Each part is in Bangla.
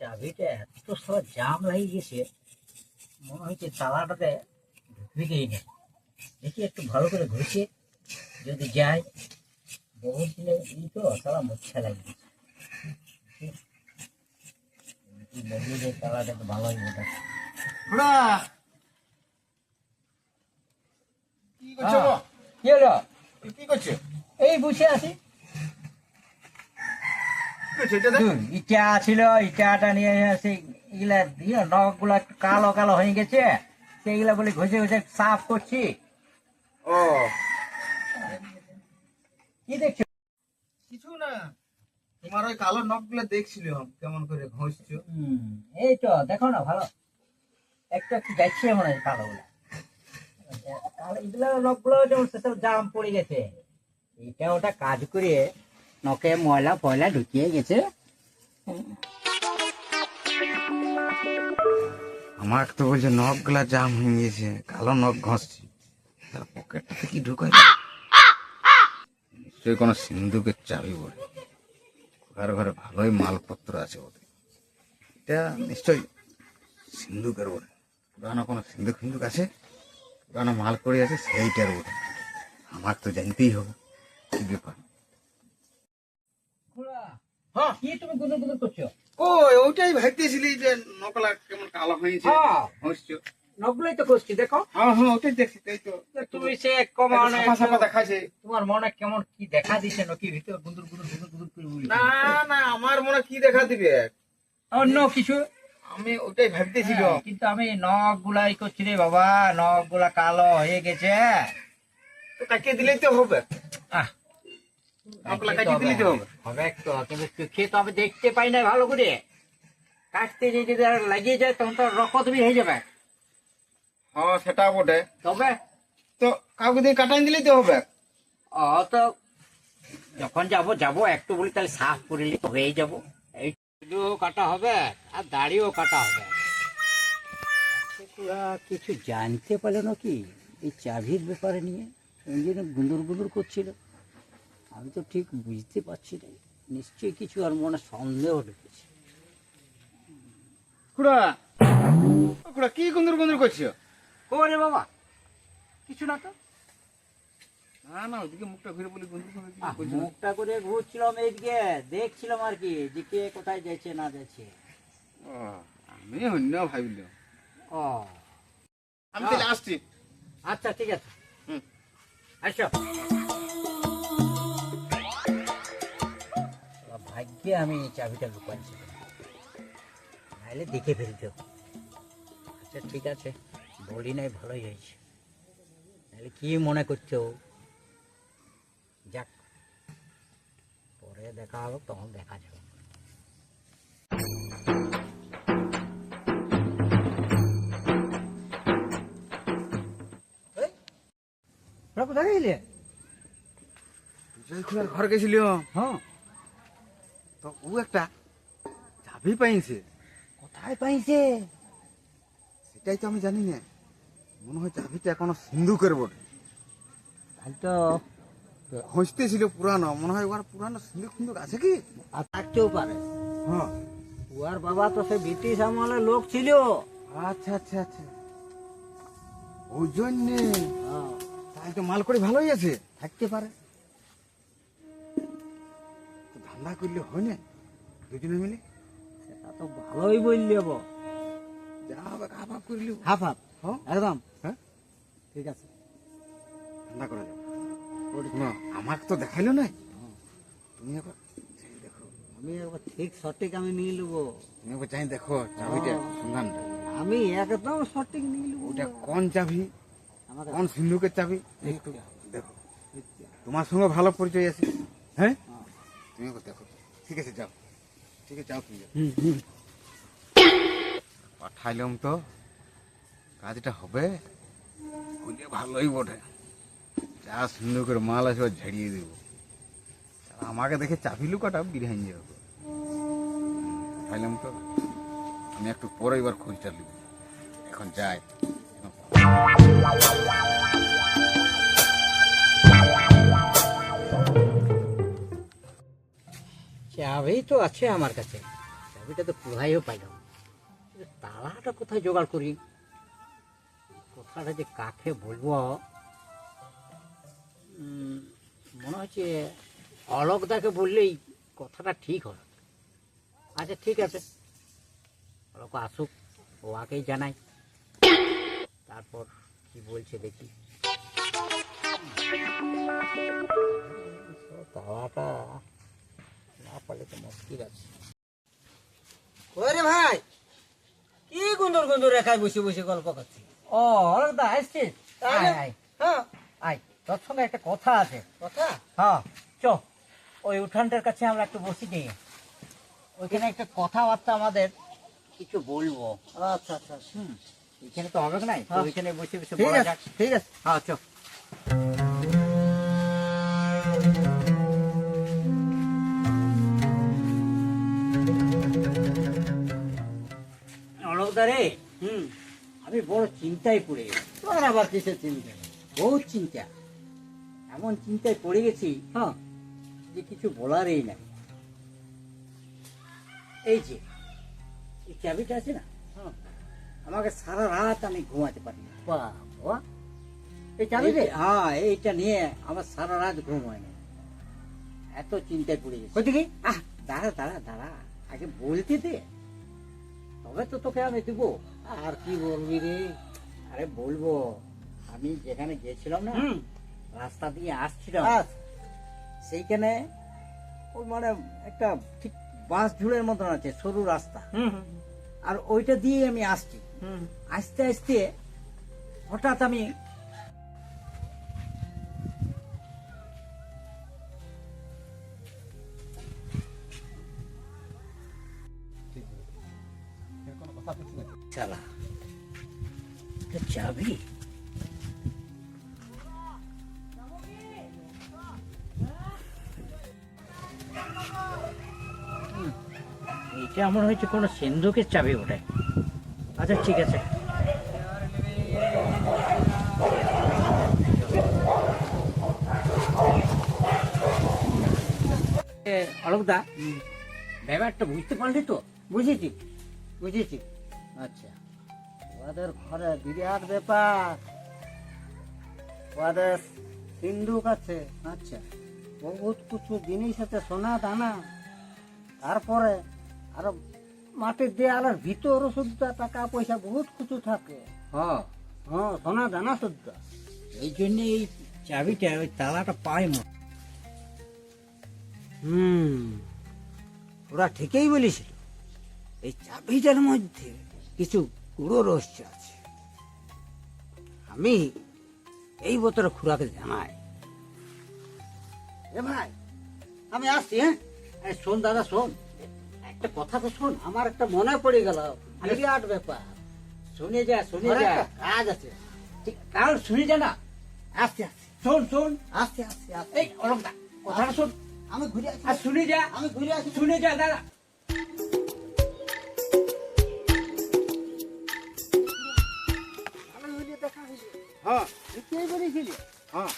চাবিটা এত সব জাম গেছে মনে হচ্ছে তালাটাতে ঢুকবেই না। দেখি একটু ভালো করে ঘুষে যদি যায় বহুত দিনে ই তো তালা মুচ্ছা লাগবে বদলে যে তালাটা একটু ভালো হয়ে ওটা। কি করছ কি হলো? এই কি করছ? এই বসে আছি কি করছ এটা দেখ? হুম, ইটা ছিল ইটাটা নিয়ে এসে এগুলা দিয়ে নখগুলা কালো কালো হয়ে গেছে সেইগুলা বলে ঘষে ঘষে সাফ করছি। ও। কি দেখছ? কিছু না তোমার ওই কালো নখগুলো দেখছিলাম কেমন করে ঘষছো। হুম, এই তো দেখো না ভালো। একটু একটু যাচ্ছে মনে হয় কালো গুলা এগুলা নখগুলো যেমন সেসব জাম পড়ে গেছে এটা ওটা কাজ করে নখে ময়লা ফয়লা ঢুকিয়ে গেছে আমার তো বলছে নখগুলা জাম হয়ে গেছে কালো নখ ঘষছি তার পকেটটা কি ঢুকাই? নিশ্চয়ই কোনো সিন্ধুকের চাবি বলে ঘরে ঘরে ভালোই মালপত্র আছে ওদের এটা নিশ্চয়ই সিন্ধুকের বলে পুরানো কোনো সিন্ধুক ফিন্দুক আছে? পুরানো মাল করে আছে সেইটার বলে আমার তো জানতেই হবে। কি ব্যাপার? হ্যাঁ। কি তুমি করছ? কই ওইটাই ভাবতেছিলি যে নকলা কেমন কালো হয়েছে হ্যাঁ। তো করছি দেখো। হ্যাঁ হ্যাঁ ওটাই দেখছি তাই তো। তুমি সে কমানো তোমার মনে কেমন কি দেখা দিছে নাকি ভিতর গুদুর করে উড়ে না না আমার মনে কি দেখা দিবে? অন্য কিছু? আমি ওটাই ভাবতেছিল হ্যাঁ, কিন্তু আমি নখ গুলাই করছি রে বাবা নখগুলা কালো হয়ে গেছে। তো কাটিয়ে দিলেই তো হবে। আহ, নখগুলা তো হবে। হবে তো কিন্তু চোখে তো আমি দেখতে পাই না ভালো করে। কাটতে যে যদি আর লাগিয়ে যায় তখন তো রকত বি হয়ে যাবে। হ্যাঁ সেটা বটে। তবে তো কাউকে দিয়ে কাটাই দিলেই তো হবে। ও তো যখন যাব যাব একটু বলি তাহলে সাফ করে তো হয়ে যাব। এই কাটা হবে আর দাড়িও কাটা হবে। কিছু জানতে পারল নাকি এই চাবির ব্যাপারে নিয়ে? ওই জন্য গুঁদুর গুঁদুর করছিল। আমি তো ঠিক বুঝতে পারছি না। নিশ্চয়ই কিছু আর মনে সন্দেহ ঢুকেছে খুড়া খুড়া কি গুন্দর গুন্দর করছ? ওরে বাবা কিছু না তো? না না ওইদিকে মুখটা ঘুরে বলি গুন্দর গুন্দর? মুখটা করে ঘুরছিলাম এইদিকে দেখছিলাম আর কি যে কে কোথায় যাচ্ছে না যাচ্ছে। আমি অন্য ও। আমি তাহলে আসছি। আচ্ছা ঠিক আছে। হুম। আসো। ভাগ্যে আমি চাবিটা লুকাচ্ছি? নাহলে দেখে ফেলতে আচ্ছা ঠিক আছে। বলি নাই ভালোই হয়েছে। নাহলে কি মনে করছ? যাক পরে দেখা হবে তখন দেখা যাবে। কোথায় গেলে? ঘর গেছিল হ্যাঁ। তো ও একটা চাবি পাইছে। কোথায় পাইছে? সেটাই তো আমি জানি না। মনে হয় চাবিটা কোনো সিন্ধুকের বটে। তাহলে তো। হসতে ছিল পুরানো। মনে হয় ওর পুরানো সিন্ধুক ফিন্দুক আছে কি? আর থাকতেও পারে। হ্যাঁ। উহার বাবা তো সে ব্রিটিশ আমলের লোক ছিল। আচ্ছা আচ্ছা আচ্ছা। ওই জন্যে? হ্যাঁ, তাই তো মাল করে ভালোই আছে। থাকতে পারে। ধান্দা করলে হয় না? দুজনে মিলে? সেটা তো ভালোই বললি হব যা হবে হাফ হাফ করলি হাফ হাফ। হ্যাঁ? একদম। হ্যাঁ? ঠিক আছে। ধান্দা করা যাবে। না আমাকে তো দেখাইলো না তুমি একবার দেখো। আমি একবার ঠিক সঠিক আমি নিয়ে নেব। তুমি একবার চাই দেখো চাবিটা সন্ধানটা আমি একদম সঠিক নিয়ে নেব। ওটা কোন চাবি? কোন সিন্ধুকের চাবি? দেখো। তোমার সঙ্গে ভালো পরিচয় আছে। হ্যাঁ? তুমি একবার দেখো। ঠিক আছে যাও। ঠিক আছে যাও তুমি। পাঠাইলাম তো। কাজটা হবে। ভালোই বটে। যা সিন্ধুকের মাল আছে ও ঝেড়িয়ে দেব। আমাকে দেখে চাবি লুকাটা বিরিহান যাবে। পাঠাইলাম তো। আমি একটু পরে এবার খোঁজটা নিব। এখন যাই। চাবি তো আছে আমার কাছে। চাবিটা তো পুরাইও পাইলাম। তালাটা কোথায় জোগাড় করি? কথাটা যে কাকে বলব? মনে হচ্ছে অলোকদাকে বললেই কথাটা ঠিক হবে। আচ্ছা ঠিক আছে। অলোক আসুক ও আগেই জানাই। তারপর কি বলছে দেখি। তাওয়াটা না পারলে তো মুশকিল আছে। ওরে ভাই কি গুন্দর গুন্দর রেখায় বসে বসে গল্প করছি ও অলোকদা আসছিস? আয় আয়। হ্যাঁ। আয় তোর সঙ্গে একটা কথা আছে। কথা? হ্যাঁ চ। ওই উঠানটার কাছে আমরা একটু বসি নি ওইখানে একটা কথাবার্তা আমাদের কিছু বলব। আচ্ছা আচ্ছা আচ্ছা। হুম এখানে তো হবে নাই। হ্যাঁ। ওইখানে বসে বসে বলা যাক। ঠিক আছে। হ্যাঁ চ। অলোকদা রে। হুম আমি বড় চিন্তায় পড়ে গেছি। তোর আবার কিসের চিন্তা? বহুত চিন্তা। এমন চিন্তায় পড়ে গেছি হ্যাঁ যে কিছু বলারই নাই। এই যে এই চাবিটা আছে না? হ্যাঁ। আমাকে সারা রাত আমি ঘুমাতে পারি না। বাহ বাহ এই চাবি হ্যাঁ এইটা নিয়ে আমার সারা রাত ঘুম হয় না। এত চিন্তায় পড়ে গেছি। আহ দাঁড়া দাঁড়া দাঁড়া। আগে বলতে দে। তবে তো তোকে আমি দিব। আর কি বলবি রে? আরে বলব আমি যেখানে গেছিলাম না রাস্তা দিয়ে আসছিলাম। সেইখানে ওই মানে একটা ঠিক বাঁশ ঝুড়ের মতন আছে সরু রাস্তা। আর ওইটা দিয়ে আমি আসছি। আস্তে আস্তে হঠাৎ আমি চালা। চাবি এটা মনে হচ্ছে কোনো সিন্ধুকের চাবি ওঠে আচ্ছা ঠিক আছে। অলোকদা ব্যাপারটা বুঝতে পারলি তো? বুঝেছি বুঝেছি। আচ্ছা। ওদের ঘরে বিরাট ব্যাপার। ওদের সিন্ধুক আছে। আচ্ছা। বহুত কিছু জিনিস আছে সোনা দানা। তারপরে আরও মাটির দেয়ালের ভিতরও শুদ্ধ টাকা পয়সা বহুত কিছু থাকে। হ্যাঁ হ্যাঁ সোনা দানা শুদ্ধ। এই জন্য এই চাবিটা ওই তালাটা পাই মনে হুম। ওরা ঠিকই বলেছিল। এই চাবিটার মধ্যে কিছু গুঁড়ো রহস্য আছে। আমি এই বছর খুড়াকে জানাই। এ ভাই আমি আসছি হ্যাঁ? শোন দাদা শোন। একটা কথা তো শোন আমার একটা মনে পড়ে গেল। বিরাট ব্যাপার। শুনে যা শুনে যা। কাজ আছে। ঠিক কারণ শুনে যা না। আসতে আসতে শোন শোন। আসতে আসতে আসতে এই অলোকদা কথাটা শোন। আমি ঘুরে আসি। শুনে যা। আমি ঘুরে আসি। শুনে যা দাদা। হ্যাঁ। ঠিকই বলেছিলি? হ্যাঁ।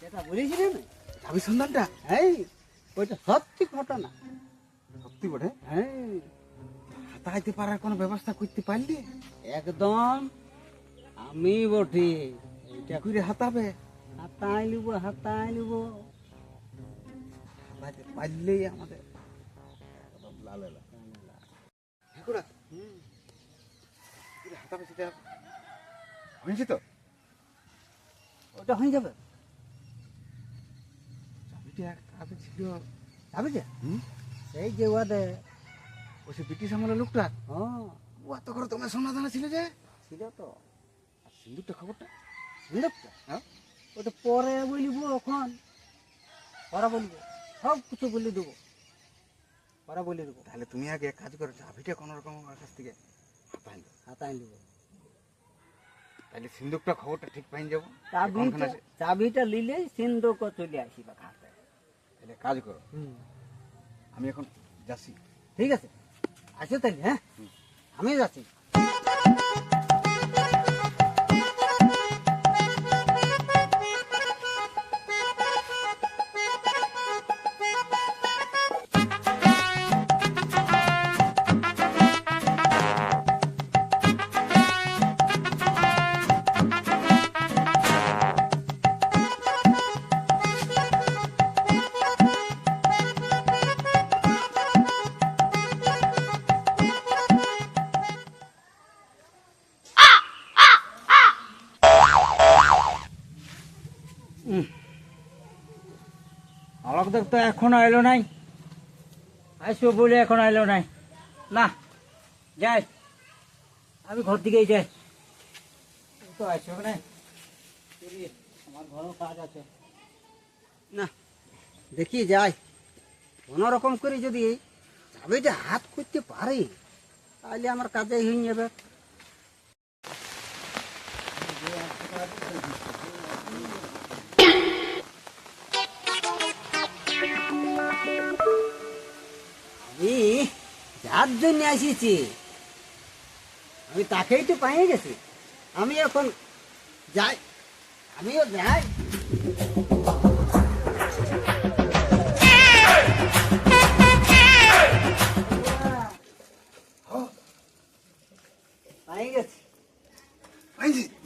সেটা বলেছিলি না? চাবি সন্ধানটা? এই ওইটা সত্যি ঘটনা। সত্যি বটে? হ্যাঁ। হাতাইতে পারার কোনো ব্যবস্থা করতে পারলি? একদম। আমি বটে। এইটা ঘুরে হাতাবে? হাতাই লিব হাতাই লিব হাতাইতে পারলেই আমাদের। একদম লালে লাল। হাতাবে সেটা? হয়েছে তো? ওটা হয়ে যাবে। চাবিটা ছিল। যে সেই যে ওদের ওই সে ব্রিটিশ আমলের লোকটা? হ্যাঁ। ও এত করে তোমার সোনা দানা ছিল যে? ছিল তো। আর সিন্দুকটা খবরটা? সিন্ধুকটা হ্যাঁ? ওটা পরে বলিব এখন। পরে বলব। সব কিছু বলে দেবো। পরে বলে দেবো। তাহলে তুমি আগে এক কাজ করো চাবিটা কোনো রকম আমার কাছ থেকে হাতাই দাও হাতাই লিব তাহলে সিন্দুকটা খবরটা ঠিক পাইন যাব। চাবিটা? চাবিটা নিলে সিন্ধুক চলে আসিবা খাতে। তাহলে কাজ করো। আমি এখন যাচ্ছি। ঠিক আছে। আসো তাহলে হ্যাঁ? আমি যাচ্ছি। লোকদের তো এখনও এলো নাই। আসব বলে এখন এলো নাই। না, যাই। আমি ঘর দিকেই যাই। তো আসবে না আমার কাজ আছে। না, দেখি যাই। কোনো রকম করে যদি চাবিটা হাত করতে পারি, তাহলে আমার কাজে হয়ে যাবে। যার জন্য এসেছি আমি তাকেই তো পাইয়ে গেছি। আমি এখন যাই। আমিও যাই। পাইয়ে গেছি।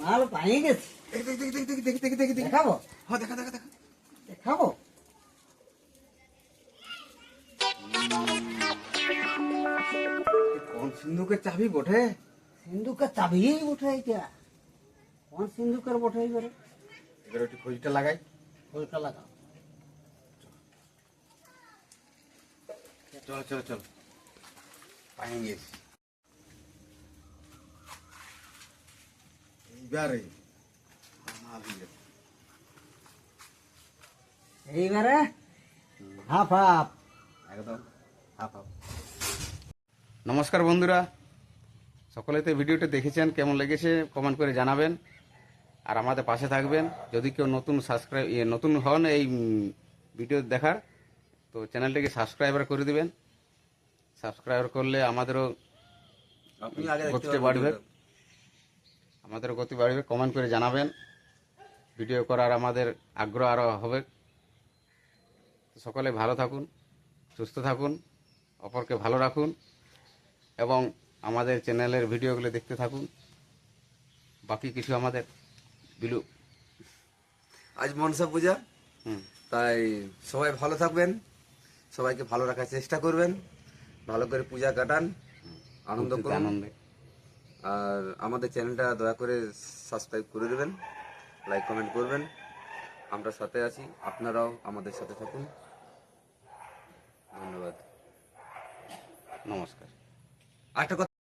মাল পাইয়ে দেখি দেখাবো? দেখাবো? সিন্ধুকের চাবি বটে? সিন্ধুকের চাবি উঠে এটা কোন সিন্ধুকের বটে এবারে এবার একটু খোঁজটা লাগাই। ওইটা লাগাও। চল চল চল। পাই গেছি এইবারে। এইবারে? Half half. একদম। Half half. নমস্কার বন্ধুরা। সকলে তো ভিডিওটা দেখেছেন কেমন লেগেছে কমেন্ট করে জানাবেন। আর আমাদের পাশে থাকবেন যদি কেউ নতুন সাবস্ক্রাইব নতুন হন এই ভিডিও দেখার তো চ্যানেলটিকে সাবস্ক্রাইবার করে দিবেন। সাবস্ক্রাইবার করলে আমাদেরও গতিটা বাড়বে। আমাদেরও গতি বাড়বে কমেন্ট করে জানাবেন। ভিডিও করার আমাদের আগ্রহ আরও হবে। সকলে ভালো থাকুন সুস্থ থাকুন অপরকে ভালো রাখুন। এবং আমাদের চ্যানেলের ভিডিওগুলো দেখতে থাকুন। বাকি কিছু আমাদের বিলু। আজ মনসা পূজা। তাই সবাই ভালো থাকবেন সবাইকে ভালো রাখার চেষ্টা করবেন ভালো করে পূজা কাটান আনন্দ করুন। আনন্দে। আর আমাদের চ্যানেলটা দয়া করে সাবস্ক্রাইব করে দেবেন লাইক কমেন্ট করবেন। আমরা সাথে আছি আপনারাও আমাদের সাথে থাকুন। ধন্যবাদ। নমস্কার। あたこ